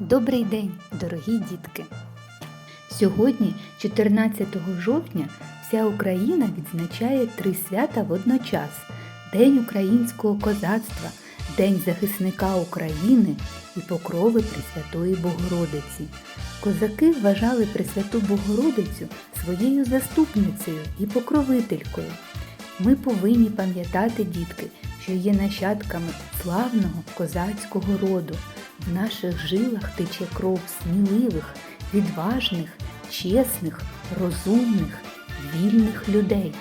Добрий день, дорогі дітки! Сьогодні, 14 жовтня, вся Україна відзначає три свята водночас: День українського козацтва, День захисника України і покрови Пресвятої Богородиці. Козаки вважали Пресвяту Богородицю своєю заступницею і покровителькою. Ми повинні пам'ятати, дітки, що є нащадками славного козацького роду. В наших жилах тече кров сміливих, відважних, чесних, розумних, вільних людей.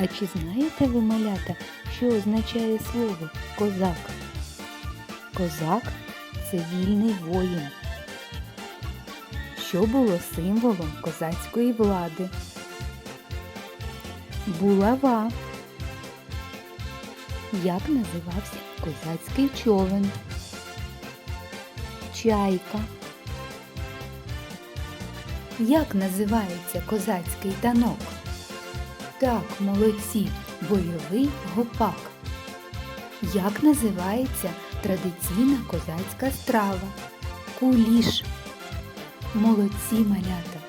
А чи знаєте ви, малята, що означає слово козак? Козак це вільний воїн. Що було символом козацької влади? Булава. Як називався козацький човен? Чайка. Як називається козацький танок? Так, молодці, бойовий гопак. Як називається традиційна козацька страва? Куліш. Молодці малята.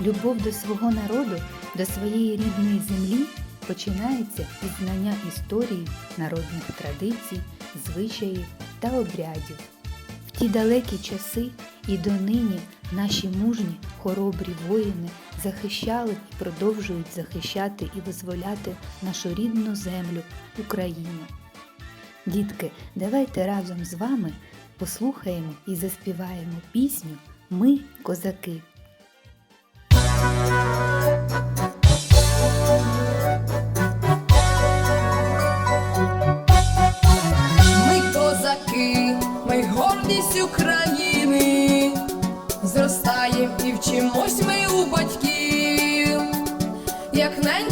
Любов до свого народу, до своєї рідної землі починається із знання історії, народних традицій, звичаїв та обрядів. Ті далекі часи і донині наші мужні, хоробрі воїни захищали і продовжують захищати і визволяти нашу рідну землю Україну. Дітки, давайте разом з вами послухаємо і заспіваємо пісню Ми козаки. Гордість України, зростаєм і вчимось ми у батьків, як неньку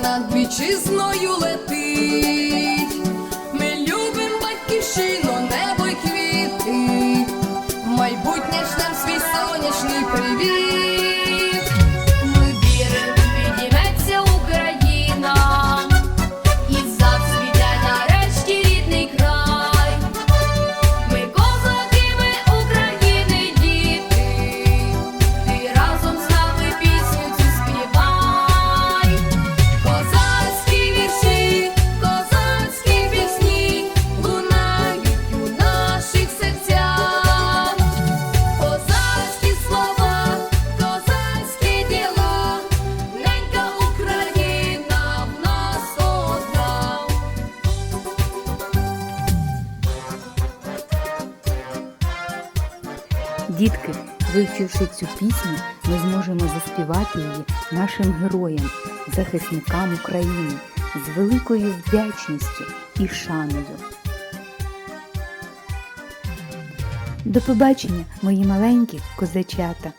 над вітчизною летить. Дітки, вивчивши цю пісню, ми зможемо заспівати її нашим героям, захисникам України з великою вдячністю і шаною. До побачення, мої маленькі козачата!